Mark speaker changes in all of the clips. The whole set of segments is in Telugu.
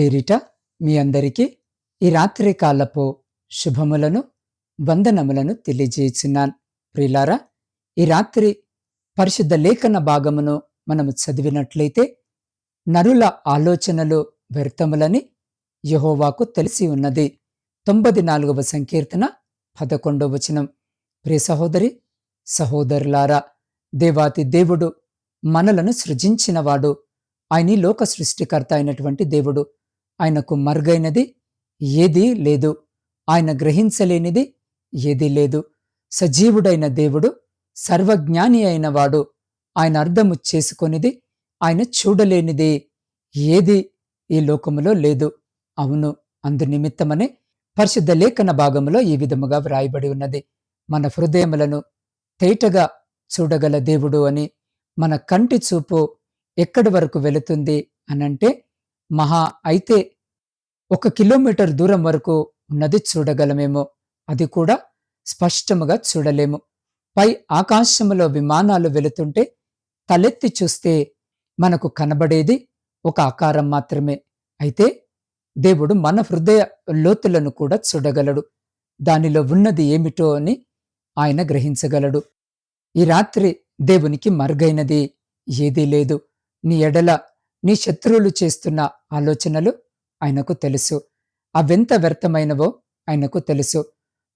Speaker 1: పేరిట మీ అందరికీ ఈ రాత్రి కాలపు శుభములను వందనములను తెలియజేయుచున్నాను. ప్రిలారా ఈ రాత్రి పరిశుద్ధ లేఖన భాగమును మనము చదివినట్లయితే నరుల ఆలోచనలు వ్యర్థములని యహోవాకు తెలిసి ఉన్నది. తొంభై నాలుగవ సంకీర్తన పదకొండవ వచనం. ప్రియ సహోదరి సహోదరులారా దేవాతి దేవుడు మనలను సృజించినవాడు. ఆయన లోక సృష్టికర్త అయినటువంటి దేవుడు. ఆయనకు మరుగైనది ఏదీ లేదు. ఆయన గ్రహించలేనిది ఏదీ లేదు. సజీవుడైన దేవుడు సర్వజ్ఞాని అయిన వాడు ఆయన అర్థము చేసుకొనిది ఆయన చూడలేనిది ఏది ఈ లోకములో లేదు. అవును అందు నిమిత్తమనే పరిశుద్ధ లేఖన భాగములో ఈ విధముగా వ్రాయబడి ఉన్నది. మన హృదయములను తేటగా చూడగల దేవుడు అని మన కంటి చూపు ఎక్కడి వరకు వెళుతుంది అనంటే మహా అయితే ఒక కిలోమీటర్ దూరం వరకు ఉన్నది చూడగలమేమో. అది కూడా స్పష్టముగా చూడలేము. పై ఆకాశములో విమానాలు వెళుతుంటే తలెత్తి చూస్తే మనకు కనబడేది ఒక ఆకారం మాత్రమే. అయితే దేవుడు మన హృదయ లోతులను కూడా చూడగలడు. దానిలో ఉన్నది ఏమిటో అని ఆయన గ్రహించగలడు. ఈ రాత్రి దేవునికి మరుగైనది ఏదీ లేదు. నీ ఎడల నీ శత్రువులు చేస్తున్న ఆలోచనలు ఆయనకు తెలుసు. అవెంత వ్యర్థమైనవో ఆయనకు తెలుసు.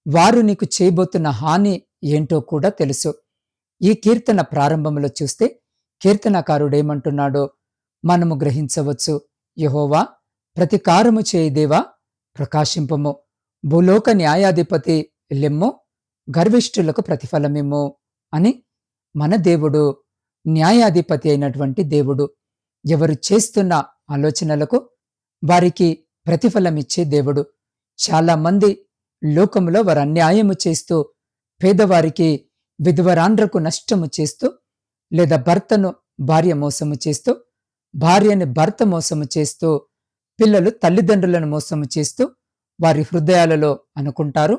Speaker 1: వారు నీకు చేయబోతున్న హాని ఏంటో కూడా తెలుసు. ఈ కీర్తన ప్రారంభంలో చూస్తే కీర్తనకారుడేమంటున్నాడో మనము గ్రహించవచ్చు. యహోవా ప్రతికారము చేయదేవా ప్రకాశింపము. భూలోక న్యాయాధిపతి లెమ్మో గర్విష్ఠులకు ప్రతిఫలమేమో అని మన దేవుడు న్యాయాధిపతి అయినటువంటి దేవుడు ఎవరు చేస్తున్న ఆలోచనలకు వారికి ప్రతిఫలమిచ్చే దేవుడు. చాలా మంది లోకంలో వారు అన్యాయము చేస్తూ పేదవారికి విధవరాండ్రకు నష్టము చేస్తూ లేదా భర్తను భార్య మోసము చేస్తూ భార్యని భర్త మోసము చేస్తూ పిల్లలు తల్లిదండ్రులను మోసము చేస్తూ వారి హృదయాలలో అనుకుంటారు.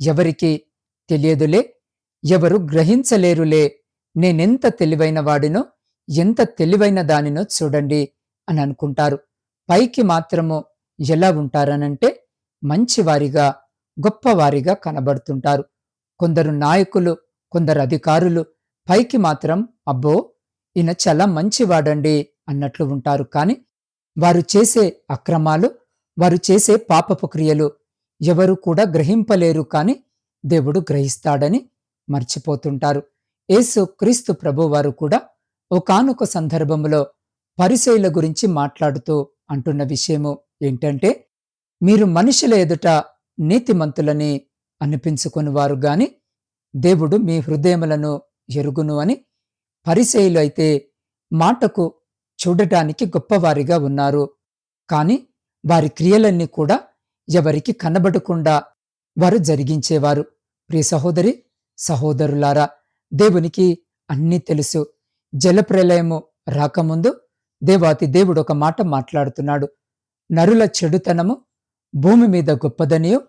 Speaker 1: ఎవరికి తెలియదులే ఎవరు గ్రహించలేరులే నేనెంత తెలివైన వాడినో ఎంత తెలివైన దానినో చూడండి అని అనుకుంటారు. పైకి మాత్రము ఎలా ఉంటారనంటే మంచివారిగా గొప్పవారిగా కనబడుతుంటారు. కొందరు నాయకులు కొందరు అధికారులు పైకి మాత్రం అబ్బో ఈయన చాలా మంచివాడండి అన్నట్లు ఉంటారు. కాని వారు చేసే అక్రమాలు వారు చేసే పాపపు క్రియలు ఎవరు కూడా గ్రహింపలేరు కాని దేవుడు గ్రహిస్తాడని మర్చిపోతుంటారు. యేసు క్రీస్తు ప్రభువారు కూడా ఒకానొక సందర్భంలో పరిశైల గురించి మాట్లాడుతూ అంటున్న విషయము ఏంటంటే మీరు మనుషుల ఎదుట నీతిమంతులని అనిపించుకుని వారు గాని దేవుడు మీ హృదయములను ఎరుగును అని పరిశైలు అయితే మాటకు చూడటానికి గొప్పవారిగా ఉన్నారు. కాని వారి క్రియలన్నీ కూడా ఎవరికి కనబడకుండా వారు జరిగించేవారు. ప్రియ సహోదరి సహోదరులారా దేవునికి అన్నీ తెలుసు. జలప్రలయము రాకముందు దేవాతి దేవుడు ఒక మాట మాట్లాడుతున్నాడు. నరుల చెడుతనము భూమి మీద గొప్పదనియో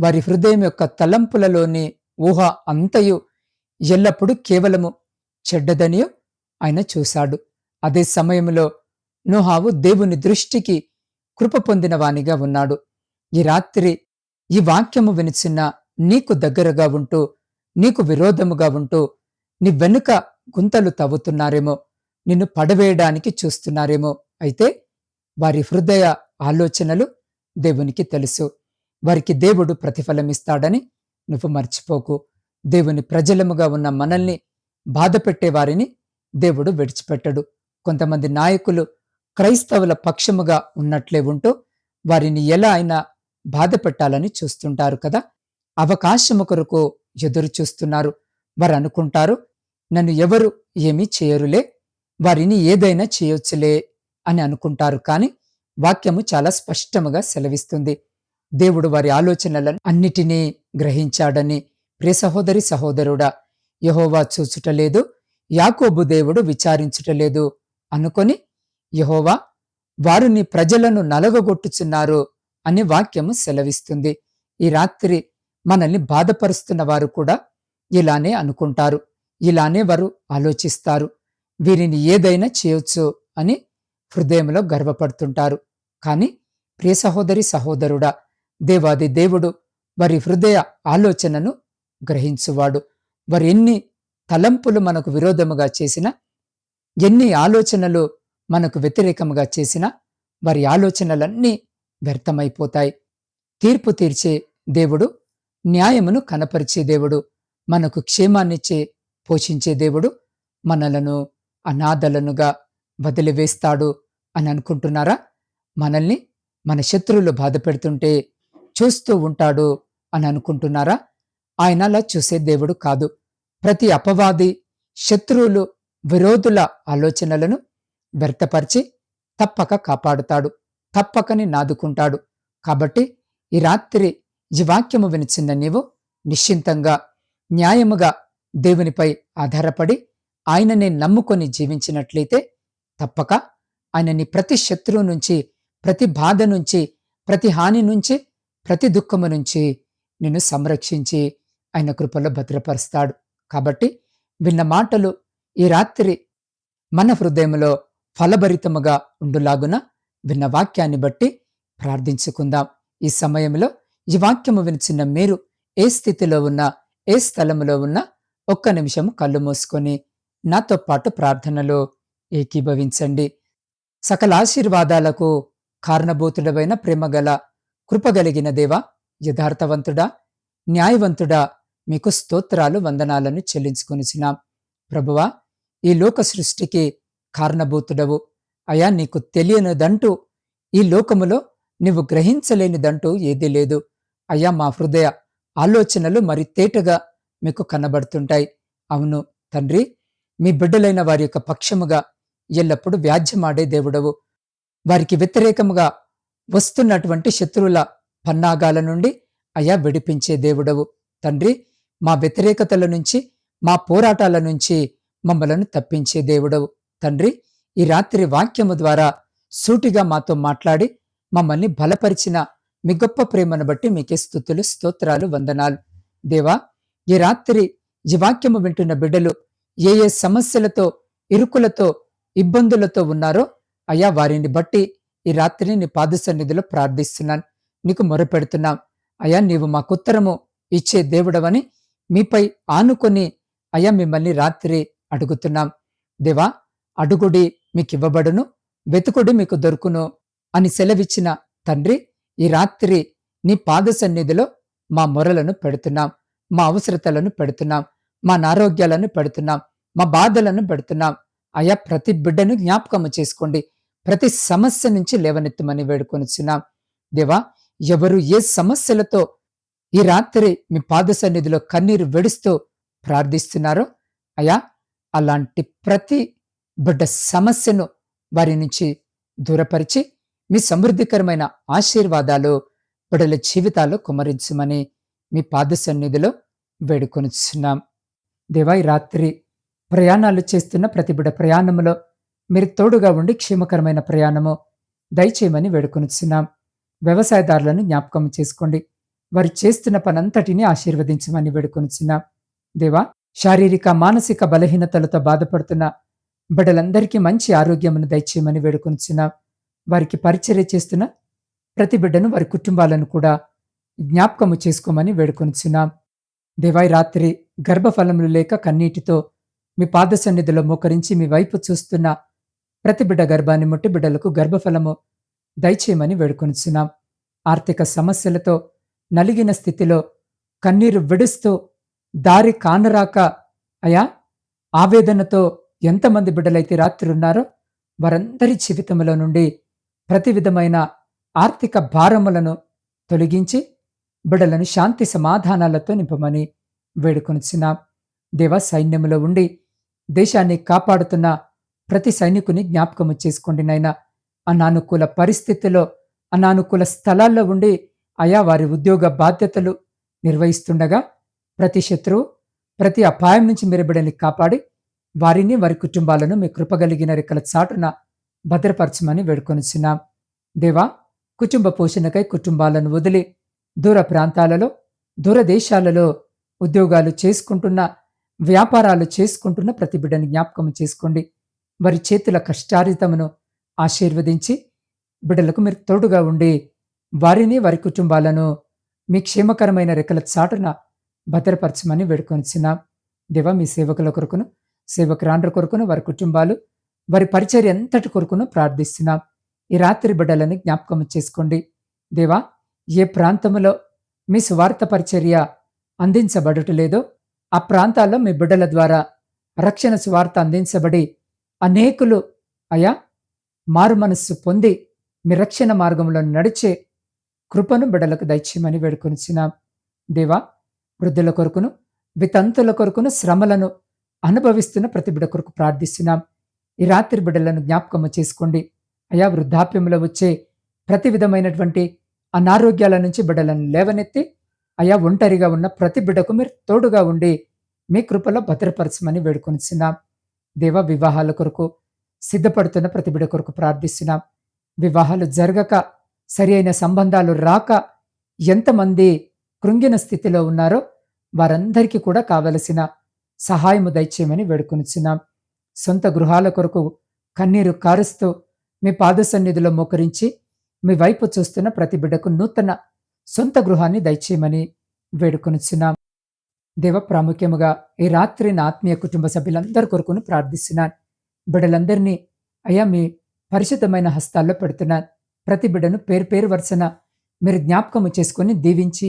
Speaker 1: వారి హృదయం యొక్క తలంపులలోని ఊహ అంతయు ఎల్లప్పుడూ కేవలము చెడ్డదనియో ఆయన చూశాడు. అదే సమయంలో నోహావు దేవుని దృష్టికి కృప పొందిన వానిగా ఉన్నాడు. ఈ రాత్రి ఈ వాక్యము వినిచిన నీకు దగ్గరగా ఉంటూ నీకు విరోధముగా ఉంటూ నీ వెనుక గుంతలు తవ్వుతున్నారేమో నిన్ను పడవేయడానికి చూస్తున్నారేమో. అయితే వారి హృదయ ఆలోచనలు దేవునికి తెలుసు. వారికి దేవుడు ప్రతిఫలమిస్తాడని నువ్వు మర్చిపోకు. దేవుని ప్రజలముగా ఉన్న మనల్ని బాధపెట్టే వారిని దేవుడు విడిచిపెట్టడు. కొంతమంది నాయకులు క్రైస్తవుల పక్షముగా ఉన్నట్లే ఉంటూ వారిని ఎలా అయినా బాధ పెట్టాలని చూస్తుంటారు కదా. అవకాశము కొరకు ఎదురు చూస్తున్నారు వారు అనుకుంటారు నన్ను ఎవరు ఏమీ చేయరులే వారిని ఏదైనా చేయొచ్చులే అని అనుకుంటారు. కాని వాక్యము చాలా స్పష్టముగా సెలవిస్తుంది. దేవుడు వారి ఆలోచనలను అన్నిటినీ గ్రహించాడని. ప్రియ సహోదరి సహోదరుడా యహోవా చూచుటలేదు యాకోబు దేవుడు విచారించుటలేదు అనుకొని యహోవా వారు నీ ప్రజలను నలగగొట్టుచున్నారు అని వాక్యము సెలవిస్తుంది. ఈ రాత్రి మనల్ని బాధపరుస్తున్న వారు కూడా ఇలానే అనుకుంటారు. ఇలానే వారు ఆలోచిస్తారు. వీరిని ఏదైనా చేయొచ్చు అని హృదయంలో గర్వపడుతుంటారు. కాని ప్రియ సహోదరి సహోదరుడా దేవాది దేవుడు వారి హృదయ ఆలోచనను గ్రహించువాడు. వారు ఎన్ని తలంపులు మనకు విరోధముగా చేసినా ఎన్ని ఆలోచనలు మనకు వ్యతిరేకముగా చేసినా వారి ఆలోచనలన్నీ వ్యర్థమైపోతాయి. తీర్పు తీర్చే దేవుడు న్యాయమును కనపరిచే దేవుడు మనకు క్షేమాన్నిచ్చే పోషించే దేవుడు మనలను అనాథలనుగా వదిలివేస్తాడు అని అనుకుంటున్నారా? మనల్ని మన శత్రువులు బాధ పెడుతుంటే చూస్తూ ఉంటాడు అని అనుకుంటున్నారా? ఆయన అలా చూసే దేవుడు కాదు. ప్రతి అపవాది శత్రువులు విరోధుల ఆలోచనలను వ్యర్థపరిచి తప్పక కాపాడుతాడు తప్పకని నాదుకుంటాడు. కాబట్టి ఈ రాత్రి ఈ వాక్యము వినిచిన నీవు. నిశ్చింతంగా న్యాయముగా దేవునిపై ఆధారపడి ఆయనని నమ్ముకొని జీవించినట్లయితే తప్పక ఆయనని ప్రతి శత్రువు నుంచి ప్రతి బాధ నుంచి ప్రతి హాని నుంచి ప్రతి దుఃఖము నుంచి నిన్ను సంరక్షించి ఆయన కృపలో భద్రపరుస్తాడు. కాబట్టి విన్న మాటలు ఈ రాత్రి మన హృదయంలో ఫలభరితముగా ఉండులాగున విన్న వాక్యాన్ని బట్టి ప్రార్థించుకుందాం. ఈ సమయంలో ఈ వాక్యము వినిచిన మీరు ఏ స్థితిలో ఉన్నా ఏ స్థలములో ఉన్నా ఒక్క నిమిషం కళ్ళు మూసుకొని నాతో పాటు ప్రార్థనలో ఏకీభవించండి. సకల ఆశీర్వాదాలకు కారణభూతుడవైన ప్రేమగల కృపగలిగిన దేవ యథార్థవంతుడా న్యాయవంతుడా మీకు స్తోత్రాలు వందనాలను చెల్లించుకొనిచినాం ప్రభువా ఈ లోక సృష్టికి కారణభూతుడవు. అయా నీకు తెలియనిదంటూ ఈ లోకములో నీవు గ్రహించలేనిదంటూ ఏదీ లేదు. అయ్యా మా హృదయ ఆలోచనలు మరి తేటగా మీకు కనబడుతుంటాయి. అవును తండ్రి మీ బిడ్డలైన వారి యొక్క పక్షముగా ఎల్లప్పుడూ వ్యాజ్యమాడే దేవుడవు. వారికి వ్యతిరేకముగా వస్తున్నటువంటి శత్రువుల పన్నాగాల నుండి అయా విడిపించే దేవుడవు. తండ్రి మా వ్యతిరేకతల నుంచి మా పోరాటాల నుంచి మమ్మలను తప్పించే దేవుడవు. తండ్రి ఈ రాత్రి వాక్యము ద్వారా సూటిగా మాతో మాట్లాడి మమ్మల్ని బలపరిచిన మీ గొప్ప ప్రేమను బట్టి మీకే స్థుతులు స్తోత్రాలు వందనాలు. దేవా ఈ రాత్రి ఈ వాక్యము వింటున్న బిడ్డలు ఏ ఏ సమస్యలతో ఇరుకులతో ఇబ్బందులతో ఉన్నారో అయ్యా వారిని బట్టి ఈ రాత్రి నీ పాద సన్నిధిలో ప్రార్థిస్తున్నాను. నీకు మొరపెడుతున్నాం. అయ్యా నీవు మాకుత్తరము ఇచ్చే దేవుడవని మీపై ఆనుకొని అయ్యా మిమ్మల్ని రాత్రి అడుగుతున్నాం. దేవా అడుగుడి మీకివ్వబడును వెతుకుడి మీకు దొరుకును అని సెలవిచ్చిన తండ్రి ఈ రాత్రి నీ పాద సన్నిధిలో మా మొరలను పెడుతున్నాం. మా అవసరతలను పెడుతున్నాం మా అనారోగ్యాలను పెడుతున్నాం మా బాధలను పెడుతున్నాం. అయా ప్రతి బిడ్డను జ్ఞాపకము చేసుకోండి. ప్రతి సమస్య నుంచి లేవనెత్తమని వేడుకొనిచున్నాం. దేవా ఎవరు ఏ సమస్యలతో ఈ రాత్రి మీ పాద సన్నిధిలో కన్నీరు వెడుస్తూ ప్రార్థిస్తున్నారో అయా అలాంటి ప్రతి బిడ్డ సమస్యను వారి నుంచి దూరపరిచి మీ సమృద్ధికరమైన ఆశీర్వాదాలు బిడ్డల జీవితాలు కుమరించమని మీ పాద సన్నిధిలో వేడుకొనిచున్నాం. దేవా ఈ రాత్రి ప్రయాణాలు చేస్తున్న ప్రతిబిడ ప్రయాణములో మీరు తోడుగా ఉండి క్షేమకరమైన ప్రయాణము దయచేయమని వేడుకొనిచున్నాం. వ్యవసాయదారులను జ్ఞాపకం చేసుకోండి. వారు చేస్తున్న పనంతటిని ఆశీర్వదించమని వేడుకొనిచున్నాం. దేవా శారీరక మానసిక బలహీనతలతో బాధపడుతున్న బిడ్డలందరికీ మంచి ఆరోగ్యమును దయచేయమని వేడుకొనిచున్నాం. వారికి పరిచర్య చేస్తున్న ప్రతి బిడ్డను వారి కుటుంబాలను కూడా జ్ఞాపకము చేసుకోమని వేడుకొనిచున్నాం. దివైరాత్రి గర్భఫలములు లేక కన్నీటితో మీ పాద సన్నిధిలో మోకరించి మీ వైపు చూస్తున్న ప్రతి బిడ్డ గర్భాన్ని ముట్టి బిడ్డలకు గర్భఫలము దయచేయమని వేడుకొనిచున్నాం. ఆర్థిక సమస్యలతో నలిగిన స్థితిలో కన్నీరు విడుస్తూ దారి కానరాక అయా ఆవేదనతో ఎంతమంది బిడ్డలైతే రాత్రి ఉన్నారో వారందరి జీవితంలో నుండి ప్రతి విధమైన ఆర్థిక భారములను తొలగించి బిడలను శాంతి సమాధానాలతో నింపమని వేడుకొనిచున్నాం. దేవ సైన్యములో ఉండి దేశాన్ని కాపాడుతున్న ప్రతి సైనికుని జ్ఞాపకము చేసుకోండి నైనా అనానుకూల పరిస్థితిలో అనానుకూల స్థలాల్లో ఉండి ఆయా వారి ఉద్యోగ బాధ్యతలు నిర్వహిస్తుండగా ప్రతి శత్రువు ప్రతి అపాయం నుంచి మీరు బిడని కాపాడి వారిని వారి కుటుంబాలను మీ కృపగలిగిన రెక్కల చాటున భద్రపరచమని వేడుకొనిచున్నాం. దేవా కుటుంబ పోషణకై కుటుంబాలను వదిలి దూర ప్రాంతాలలో దూరదేశాలలో ఉద్యోగాలు చేసుకుంటున్న వ్యాపారాలు చేసుకుంటున్న ప్రతి బిడ్డని జ్ఞాపకం చేసుకోండి. వారి చేతుల కష్టారితమును ఆశీర్వదించి బిడ్డలకు మీరు తోడుగా ఉండి వారిని వారి కుటుంబాలను మీ క్షేమకరమైన రెక్కల చాటున భద్రపరచమని వేడుకొనిచున్నాం. దేవా మీ సేవకుల కొరకును సేవకురాండ్ర కొరకును వారి కుటుంబాలు వారి పరిచర్య ఎంతటి కొరకును ప్రార్థిస్తున్నాం. ఈ రాత్రి బిడ్డలను జ్ఞాపకం చేసుకోండి. దేవా ఏ ప్రాంతంలో మీ సువార్త పరిచర్య అందించబడటలేదో ఆ ప్రాంతాల్లో మీ బిడ్డల ద్వారా రక్షణ సువార్త అందించబడి అనేకులు అయా మారు మనస్సు పొంది మీ రక్షణ మార్గంలో నడిచే కృపను బిడలకు దయచేయమని వేడుకొనిచ్చినాం దేవా వృద్ధుల కొరకును వితంతుల కొరకును శ్రమలను అనుభవిస్తున్న ప్రతి బిడ కొరకు ప్రార్థిస్తున్నాం. ఈ రాత్రి బిడ్డలను జ్ఞాపకము చేసుకోండి. అయా వృద్ధాప్యంలో వచ్చే ప్రతి విధమైనటువంటి అనారోగ్యాల నుంచి బిడ్డలను లేవనెత్తి అయా ఒంటరిగా ఉన్న ప్రతి బిడ్డకు మీరు తోడుగా ఉండి మీ కృపలో భద్రపరచమని వేడుకొనిచున్నాం. దేవ వివాహాల కొరకు సిద్ధపడుతున్న ప్రతి బిడ్డ కొరకు ప్రార్థిస్తున్నాం. వివాహాలు జరగక సరి అయిన సంబంధాలు రాక ఎంతమంది కృంగిన స్థితిలో ఉన్నారో వారందరికీ కూడా కావలసిన సహాయము దయచేయమని వేడుకొనిచున్నాం. సొంత గృహాల కొరకు కన్నీరు కారుస్తూ మీ పాద సన్నిధిలో మోకరించి మీ వైపు చూస్తున్న ప్రతి బిడ్డకు నూతన సొంత గృహాన్ని దయచేయమని వేడుకొనిచున్నాం. దేవ ప్రాముఖ్యముగా ఈ రాత్రి నా ఆత్మీయ కుటుంబ సభ్యులందరి కొరకును ప్రార్థిస్తున్నాను. బిడ్డలందరినీ అయ్యా మీ పరిశుద్ధమైన హస్తాల్లో పెడుతున్నాను. ప్రతి బిడ్డను పేరు పేరు వరుసన మీరు జ్ఞాపకము చేసుకొని దీవించి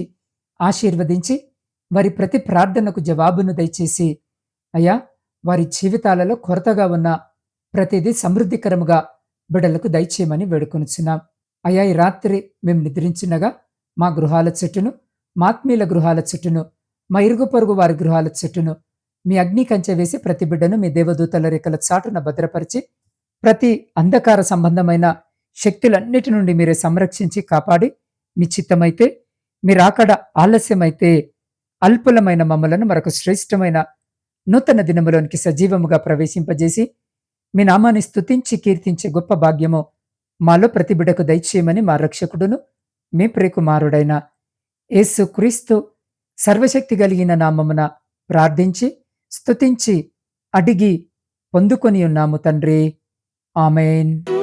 Speaker 1: ఆశీర్వదించి వారి ప్రతి ప్రార్థనకు జవాబును దయచేసి అయ్యా వారి జీవితాలలో కొరతగా ఉన్న ప్రతిదీ సమృద్ధికరముగా బిడ్డలకు దయచేయమని వేడుకొనిచున్నాం. అయ్యా ఈ రాత్రి మేము నిద్రించినగా మా గృహాల చెట్టును మాత్మీయుల గృహాల చెట్టును మా ఇరుగు పొరుగు వారి గృహాల చెట్టును మీ అగ్ని కంచె వేసి ప్రతి బిడ్డను మీ దేవదూతల రేఖల చాటున భద్రపరిచి ప్రతి అంధకార సంబంధమైన శక్తులన్నిటి నుండి మీరే సంరక్షించి కాపాడి మీ చిత్తమైతే మీరాకడ ఆలస్యమైతే అల్పులమైన మమ్మలను మరొక శ్రేష్టమైన నూతన దినములోనికి సజీవముగా ప్రవేశింపజేసి మీ నామాన్ని స్తుతించి కీర్తించే గొప్ప భాగ్యము మాలో ప్రతి బిడకు దయచేయమని మా రక్షకుడును మీ ప్రియకుమారుడైన యేసు క్రీస్తు సర్వశక్తి కలిగిన నామమున ప్రార్థించి స్తుతించి అడిగి పొందుకొని ఉన్నాము తండ్రి. ఆమెన్.